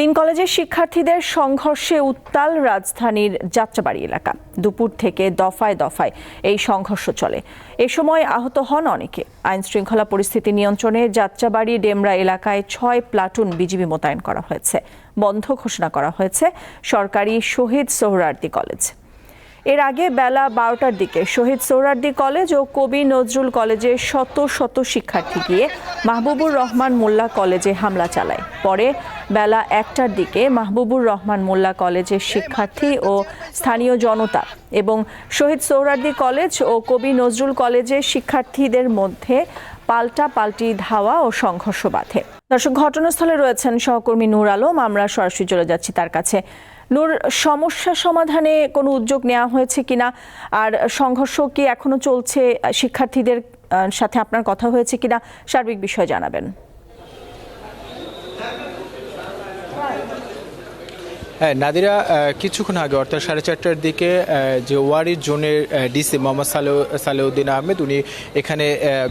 তিন কলেজের শিক্ষার্থীদের সংঘর্ষে উত্তাল রাজধানীর যাত্রাবাড়ি এলাকা। দুপুর থেকে দফায় দফায় এই সংঘর্ষ চলে। এ সময় আহত হন অনেকে। আইন শৃঙ্খলা পরিস্থিতি নিয়ন্ত্রণে যাত্রাবাড়ি ডেমরা এলাকায় ছয় প্লাটুন বিজিবি মোতায়েন করা হয়েছে। বন্ধ ঘোষণা করা হয়েছে সরকারি শহীদ সোহরার্দি কলেজ। এর আগে বেলা বারোটার দিকে শহীদ সোহরার্দি কলেজ ও কবি নজরুল কলেজে শত শত শিক্ষার্থী গিয়ে মাহবুবুর রহমান মোল্লা কলেজে হামলা চালায়। পরে বেলা একটার দিকে মাহবুবুর রহমান মোল্লা কলেজের শিক্ষার্থী ও স্থানীয় জনতা এবং শহীদ সোহরার্দি কলেজ ও কবি নজরুল কলেজের শিক্ষার্থীদের মধ্যে পাল্টা পাল্টি ধাওয়া ও সংঘর্ষ বাধে। দর্শক, ঘটনাস্থলে রয়েছেন সহকর্মী নূর আলম। আমরা সরাসরি চলে যাচ্ছি তার কাছে। নূর, সমস্যা সমাধানে কোনো উদ্যোগ নেওয়া হয়েছে কিনা? আর সংঘর্ষ কি এখনও চলছে? শিক্ষার্থীদের সাথে আপনার কথা হয়েছে কিনা? সার্বিক বিষয় জানাবেন। হ্যাঁ নাদিরা কিছুক্ষণ আগে, অর্থাৎ সাড়ে চারটার দিকে যে ওয়ারি জোনের ডিসি মোহাম্মদ সালেহ সালেউদ্দিন আহমেদ, উনি এখানে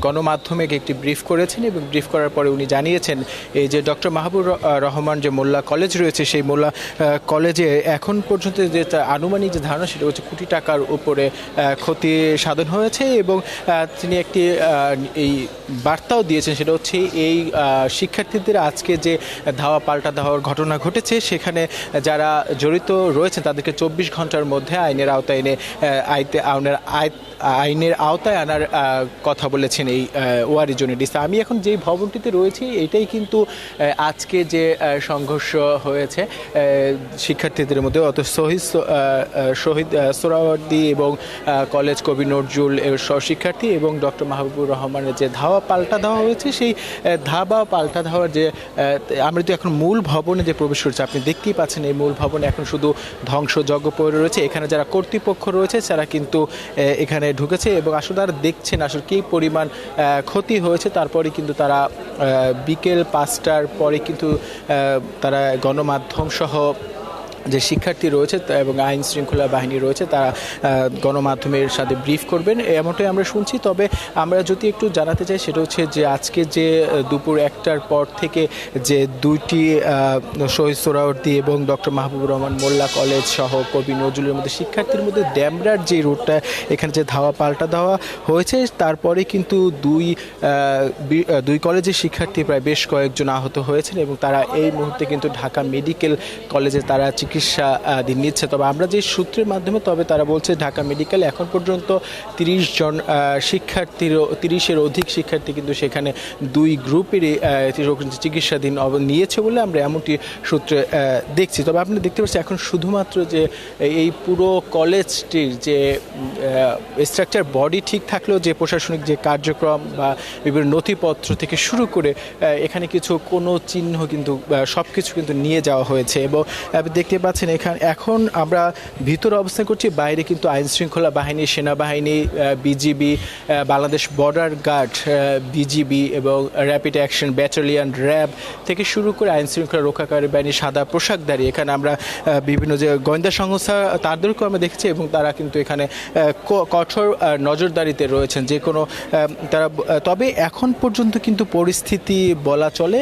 গণমাধ্যমে একটি ব্রিফ করেছেন এবং ব্রিফ করার পরে উনি জানিয়েছেন, এই যে ডক্টর মাহবুব রহমান যে মোল্লা কলেজ রয়েছে, সেই মোল্লা কলেজে এখন পর্যন্ত যে আনুমানিক যে ধারণা, সেটা হচ্ছে কোটি টাকার উপরে ক্ষতি সাধন হয়েছে এবং তিনি একটি এই বার্তাও দিয়েছেন, সেটা হচ্ছে এই শিক্ষার্থীদের আজকে যে ধাওয়া, পাল্টা ধাওয়ার ঘটনা ঘটেছে, সেখানে যারা জড়িত রয়েছেন তাদেরকে চব্বিশ ঘণ্টার মধ্যে আইনের আওতায় এনে আইতে আইনের আইনের আওতায় আনার কথা বলেছেন এই ওয়ারি জোনের ডিসি আমি এখন যেই ভবনটিতে রয়েছি এটাই কিন্তু আজকে যে সংঘর্ষ হয়েছে শিক্ষার্থীদের মধ্যে অত শহীদ শহীদ আহ, সোহরাওয়ার্দী এবং কলেজ কবি নজরুল এর সহশিক্ষার্থী এবং ডক্টর মাহবুবুর রহমানের যে ধাওয়া পাল্টা ধাওয়া হয়েছে সেই ধাবা পাল্টা ধাওয়ার যে আমরা তো এখন মূল ভবনে যে প্রবেশ করেছি আপনি দেখতেই পাচ্ছেন এই মূল ভবনে এখন শুধু ধ্বংসযজ্ঞ পড়ে রয়েছে। এখানে যারা কর্তৃপক্ষ রয়েছে, তারা কিন্তু এখানে ঢুকেছে এবং আসলে তারা দেখছেন আসলে কী পরিমাণ ক্ষতি হয়েছে। তারপরে কিন্তু তারা বিকেল পাঁচটার পরে কিন্তু তারা গণমাধ্যম সহ যে শিক্ষার্থী রয়েছে এবং আইন শৃঙ্খলা বাহিনী রয়েছে, তারা গণমাধ্যমের সাথে ব্রিফ করবেন। এমনটাই আমরা শুনছি। তবে আমরা যদি একটু জানাতে চাই, সেটা হচ্ছে যে আজকে যে দুপুর একটার পর থেকে যে দুইটি শহীদ সোহরাওয়ার্দী এবং ডক্টর মাহবুবুর রহমান মোল্লা কলেজ সহ কবি নজরুলের মধ্যে, শিক্ষার্থীর মধ্যে ড্যামরার যে রুটটা এখানে যে ধাওয়া পাল্টা দেওয়া হয়েছে, তারপরে কিন্তু দুই দুই কলেজের শিক্ষার্থী প্রায় বেশ কয়েকজন আহত হয়েছেন এবং তারা এই মুহূর্তে কিন্তু ঢাকা মেডিকেল কলেজে তারা চিকিৎসা আহ, দিন নিচ্ছে। তবে আমরা যে সূত্রের মাধ্যমে তবে তারা বলছে ঢাকা মেডিকেল এখন পর্যন্ত তিরিশ জন শিক্ষার্থীর তিরিশের অধিক শিক্ষার্থী কিন্তু সেখানে দুই গ্রুপেরই চিকিৎসাধীন নিয়েছে বলে আমরা এমনটি সূত্রে দেখছি। তবে আপনি দেখতে পাচ্ছেন এখন শুধুমাত্র যে এই পুরো কলেজটির যে স্ট্রাকচার বডি ঠিক থাকলেও যে প্রশাসনিক যে কার্যক্রম বা বিভিন্ন নথিপত্র থেকে শুরু করে এখানে কিছু কোনো চিহ্ন কিন্তু সব কিছু কিন্তু নিয়ে যাওয়া হয়েছে। এবং দেখতে পাচ্ছেন এখানে এখন আমরা ভিতরে অবস্থান করছি বাইরে কিন্তু আইন শৃঙ্খলা বাহিনী সেনাবাহিনী BGB Bangladesh border guard BGB এবং র্যাপিড অ্যাকশন ব্যাটালিয়ন র্যাব থেকে শুরু করে আইন শৃঙ্খলা রক্ষাকারী বাহিনী সাদা পোশাকধারী এখানে আমরা বিভিন্ন যে গোয়েন্দা সংস্থা তাদেরকেও আমরা দেখছি এবং তারা কিন্তু এখানে কঠোর নজরদারিতে রয়েছেন। যে কোনো তারা তবে এখন পর্যন্ত কিন্তু পরিস্থিতি বলা চলে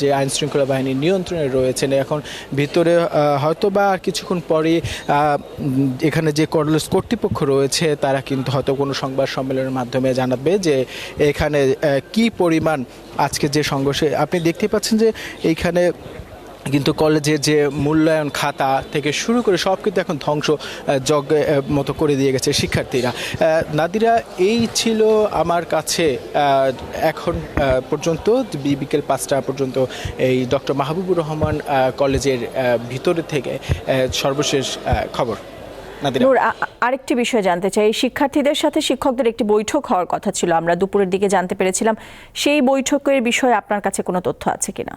যে আইন শৃঙ্খলা বাহিনীর নিয়ন্ত্রণে রয়েছেন। এখন ভিতরে আহ, হয়তো বা কিছুক্ষণ পরে এখানে যে কলেজ কর্তৃপক্ষ রয়েছে, তারা কিন্তু হয়তো কোনো সংবাদ সম্মেলনের মাধ্যমে জানাবে যে এখানে কি পরিমাণ আজকে যে সংঘর্ষে, আপনি দেখতে পাচ্ছেন যে এইখানে কিন্তু কলেজের যে মূল্যায়ন খাতা থেকে শুরু করে সব কিন্তু এখন ধ্বংস যজ্ঞ মতো করে দিয়ে গেছে শিক্ষার্থীরা। নাদিরা, এই ছিল আমার কাছে এখন পর্যন্ত বিকেল পাঁচটা পর্যন্ত এই ডক্টর মাহবুবুর রহমান কলেজের ভিতরে থেকে সর্বশেষ খবর। নূর আরেকটি বিষয় জানতে চাই। শিক্ষার্থীদের সাথে শিক্ষকদের একটি বৈঠক হওয়ার কথা ছিল। আমরা দুপুরের দিকে জানতে পেরেছিলাম, সেই বৈঠকের বিষয়ে আপনার কাছে কোনো তথ্য আছে কিনা?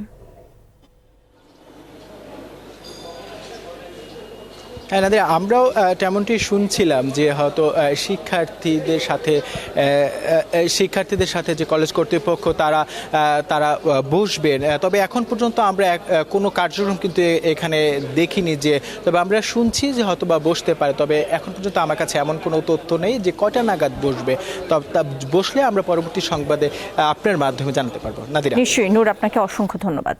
হ্যাঁ নাদির, আমরাও তেমনটি শুনছিলাম যে হয়তো শিক্ষার্থীদের সাথে শিক্ষার্থীদের সাথে যে কলেজ কর্তৃপক্ষ, তারা তারা বসবেন। তবে এখন পর্যন্ত আমরা কোনো কার্যক্রম কিন্তু এখানে দেখিনি যে, তবে আমরা শুনছি যে হয়তো বা বসতে পারে। তবে এখন পর্যন্ত আমার কাছে এমন কোনো তথ্য নেই যে কটা নাগাদ বসবে। তবে বসলে আমরা পরবর্তী সংবাদে আপনার মাধ্যমে জানাতে পারব। নাদিরা। নিশ্চয়ই, নূর, আপনাকে অসংখ্য ধন্যবাদ।